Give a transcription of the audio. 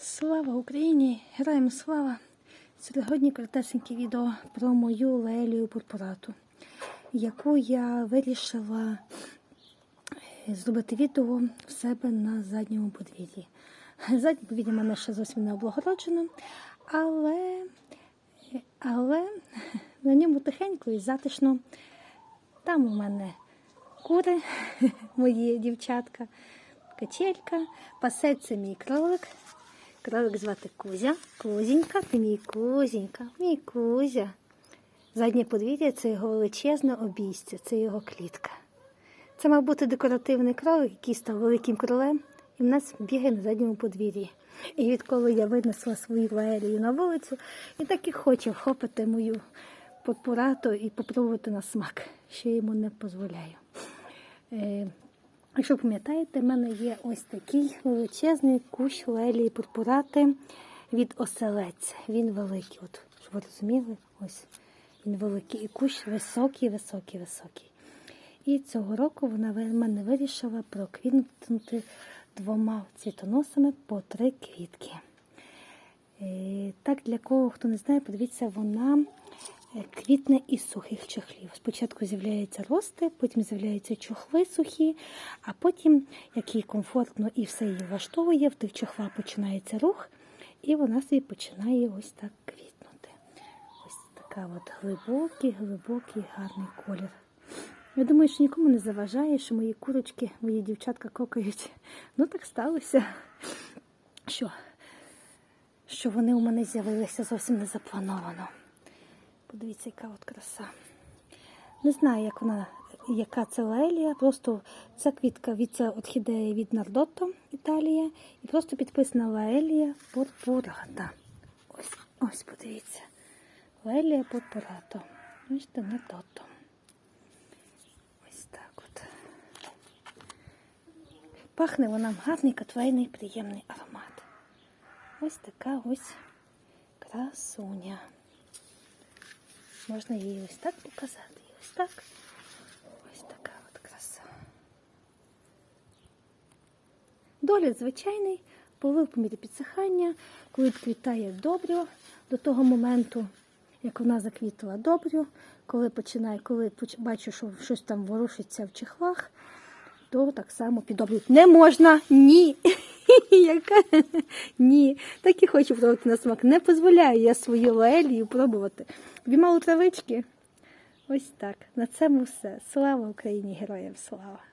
Слава Україні! Героям слава! Сьогодні коротесеньке відео про мою лелію пурпурату, яку я вирішила е, зробити відео в себе на задньому подвір'ї. Заднє подвір'я в мене ще зовсім не облагороджено, але, але на ньому тихенько і затишно. Там у мене кури, мої дівчатка, качелька, пасеться мій кролик. Кролик звати Кузя. Кузінька, ти мій Кузінька, мій Кузя. Заднє подвір'я це його величезне обійстя, це його клітка. Це, мав бути декоративний кролик, який став великим кролем, і в нас бігає на задньому подвір'ї. І відколи я винесла свою лаерію на вулицю, і так і хоче вхопити мою пурпурату і попробувати на смак, що я йому не дозволяю. Якщо пам'ятаєте, в мене є ось такий величезний кущ лелії пурпурати від оселець. Він великий. От, щоб ви розуміли, ось він великий. І кущ високий, високий, високий. І цього року вона в мене вирішила проквітнути двома цвітоносами по три квітки. Е, Так, для кого хто не знає, подивіться, вона квітне із сухих чохлів. Спочатку з'являються рости, потім з'являються чохли сухі, а потім, як їй комфортно і все її влаштовує, в тих чохлах починається рух, і вона собі починає ось так квітнути. Ось така от глибокий, глибокий, гарний колір. Я думаю, що нікому не заважає, що мої курочки, мої дівчатка кокають. Ну так сталося. Що? що вони у мене з'явилися зовсім не заплановано. Подивіться, яка от краса. Не знаю, як вона, яка це лелія. Просто ця квітка від ця від Нардотто, Італія. І просто підписана лаелія пурпурата. Ось, ось подивіться. Лелія пурпурато. Бачите, Нардотто. Ось так от. Пахне вона гарний, катвейний, приємний аромат. Ось така ось красуня. Можна її ось так показати. І ось так. Ось така от краса. Догляд звичайний, полив по підсихання, коли відквітає добрю до того моменту, як вона заквітла добрю, коли починає, коли бачу, що щось там ворушиться в чехлах, то так само підобрюють. Не можна, ні. Яка? Ні. Так і хочу пробувати на смак. Не дозволяю я свою лаелію пробувати. Тобі травички? Ось так. На цьому все. Слава Україні! Героям слава!